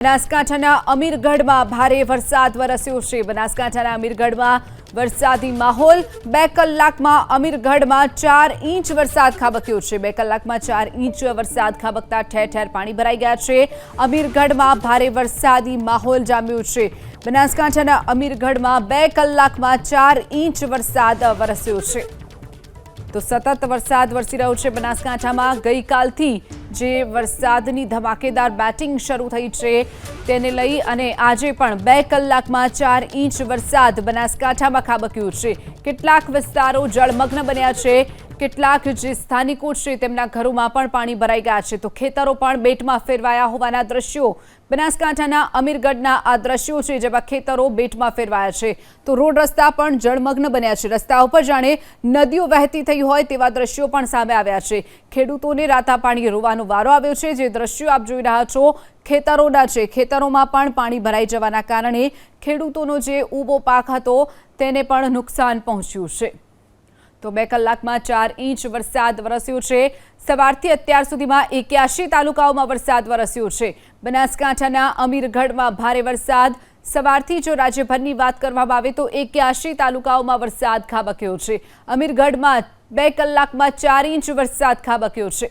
બનાસકાંઠાના અમીરગઢમાં ભારે વરસાદ વરસ્યો છે. બનાસકાંઠાના અમીરગઢમાં વરસાદી માહોલ. બે કલાકમાં અમીરગઢમાં ચાર ઇંચ વરસાદ ખાબક્યો છે. બે કલાકમાં ચાર ઇંચ વરસાદ ખાબકતા ઠેર ઠેર પાણી ભરાઈ ગયા છે. અમીરગઢમાં ભારે વરસાદી માહોલ જામ્યો છે. બનાસકાંઠાના અમીરગઢમાં બે કલાકમાં ચાર ઇંચ વરસાદ વરસ્યો છે. તો સતત વરસાદ વરસી રહ્યો છે બનાસકાંઠામાં. ગઈકાલથી જે વરસાદની ધમાકેદાર બેટિંગ શરૂ થઈ છે તેને લઈ અને આજે પણ બે કલાકમાં ચાર ઇંચ વરસાદ બનાસકાંઠામાં ખાબક્યું છે. કેટલાક વિસ્તારો જળમગ્ન બન્યા છે. કેટલાક જે સ્થાનિકો છે તેમના ઘરોમાં પણ પાણી ભરાઈ ગયા છે. તો ખેતરો પણ બેટમાં ફેરવાયા હોવાના દ્રશ્યો બનાસકાંઠાના અમીરગઢના આ દ્રશ્યો છે, જેમાં ખેતરો બેટમાં ફેરવાયા છે. તો રોડ રસ્તા પણ જળમગ્ન બન્યા છે. રસ્તા ઉપર જાણે નદીઓ વહેતી થઈ હોય તેવા દ્રશ્યો પણ સામે આવ્યા છે. ખેડૂતોને રાતા પાણી રોવાનો વારો આવ્યો છે. જે દ્રશ્યો આપ જોઈ રહ્યા છો ખેતરોના છે. ખેતરોમાં પણ પાણી ભરાઈ જવાના કારણે ખેડૂતોનો જે ઊભો પાક હતો તેને પણ નુકસાન પહોંચ્યું છે. તો બે કલાકમાં ચાર ઇંચ વરસાદ વરસ્યો છે. સવારથી અત્યાર સુધીમાં એક્યાસી તાલુકાઓમાં વરસાદ વરસ્યો છે. બનાસકાંઠાના અમીરગઢમાં ભારે વરસાદ. સવારથી જો રાજ્યભરની વાત કરવામાં આવે તો એક્યાસી તાલુકાઓમાં વરસાદ ખાબક્યો છે. અમીરગઢમાં બે કલાકમાં ચાર ઇંચ વરસાદ ખાબક્યો છે.